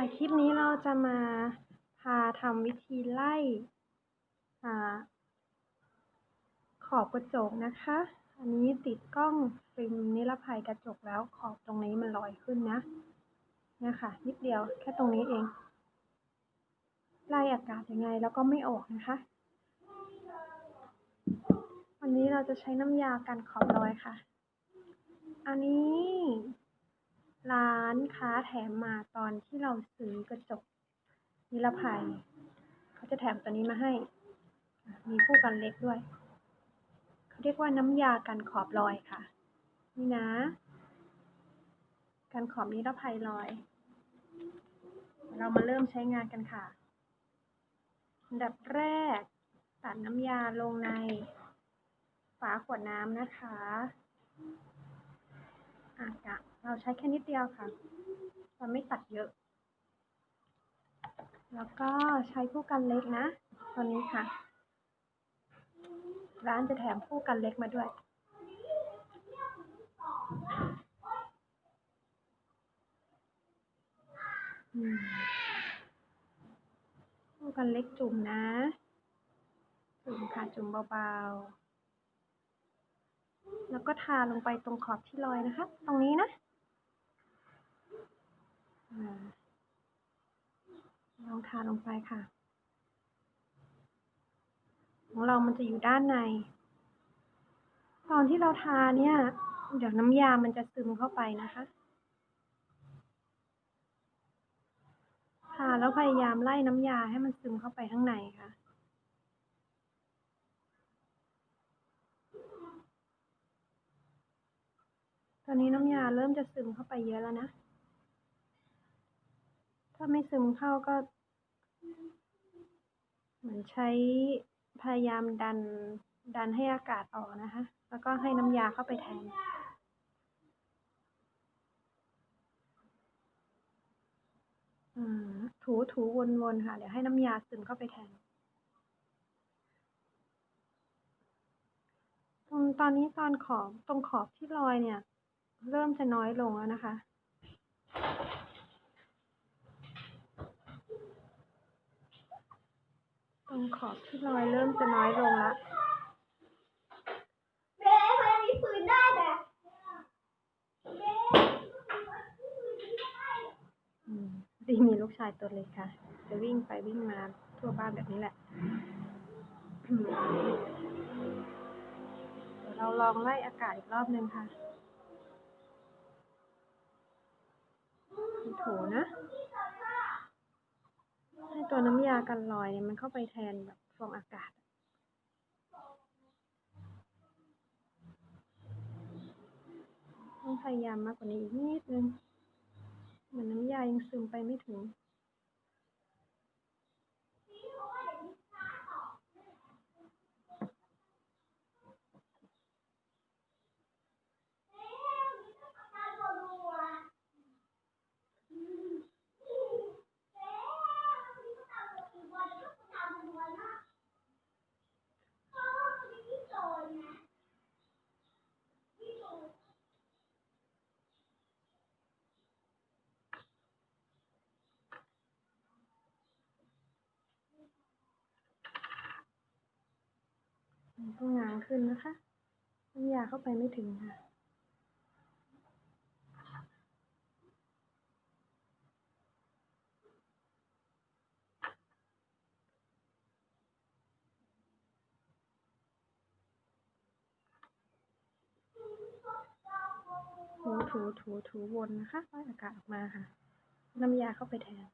ค่ะคลิปนี้เราจะมาพาทำวิธีไล่อขอบกระจกนะคะ อันนี้ติดกล้องฟิล์มนิรภัยกระจกแล้วขอบตรงนี้มันลอยขึ้นนะเนี่ยค่ะนิดเดียวแค่ตรงนี้เอง ไล่อากาศยังไงแล้วก็ไม่ออกนะคะ วันนี้เราจะใช้น้ำยากันขอบรอยค่ะ อันนี้ ร้านค้าแถมมาตอนที่เราซื้อกระจกนิรภัย เขาจะแถมตัวนี้มาให้ มีคู่กันเล็กด้วย เขาเรียกว่าน้ำยากันขอบรอยค่ะ นี่นะ กันขอบนิรภัยรอย เรามาเริ่มใช้งานกันค่ะ อันดับแรก ตัดน้ำยาลงในฝาขวดน้ำนะคะ อากะเราใช้แค่นิดเดียวค่ะ เราไม่ตัดเยอะ แล้วก็ใช้คู่กันเล็กนะ ตัวนี้ค่ะ ร้านจะแถมคู่กันเล็กมาด้วยคู่กันเล็กจุ่มนะ จุ่มค่ะ จุ่มเบาๆ แล้วก็ทาลงไปตรงขอบที่รอยนะคะ ตรงนี้นะลองทาลงไปค่ะ ของเรามันจะอยู่ด้านใน ตอนที่เราทาเนี่ย เดี๋ยวน้ำยามันจะซึมเข้าไปนะคะทาแล้วพยายามไล่น้ำยาให้มันซึมเข้าไปข้างในค่ะ ตอนนี้น้ำยาเริ่มจะซึมเข้าไปเยอะแล้วนะ ถ้าไม่ซึมเข้าก็ เหมือนใช้พยายามดันดันให้อากาศออกนะคะ แล้วก็ให้น้ำยาเข้าไปแทนอืมถูถูวนๆค่ะ เดี๋ยวให้น้ำยาซึมเข้าไปแทน ตรงตอนนี้ตอนขอบตรงขอบที่รอยเนี่ย เริ่มจะน้อยลงแล้วนะคะ ตรงขอบที่รอยเริ่มจะน้อยลงแล้วเบ๊มันมีปืนได้แต่เบ๊อืมดีมีลูกชายตัวเล็กค่ะ จะวิ่งไปวิ่งมาทั่วบ้านแบบนี้แหละอืมเดี๋ยวเราลองไล่อากาศอีกรอบหนึ่งค่ะ ถูนะ ให้ตัวน้ำยากันรอยเนี่ยมันเข้าไปแทนแบบฟองอากาศ ต้องพยายามมากกว่านี้อีกนิดนึง เหมือนน้ำยายังซึมไปไม่ถึง ต้องง้างขึ้นนะคะน้ำยาเข้าไปไม่ถึงค่ะ ถูถูถูถูวนนะคะไล่อากาศออกมาค่ะ น้ำยาเข้าไปแทน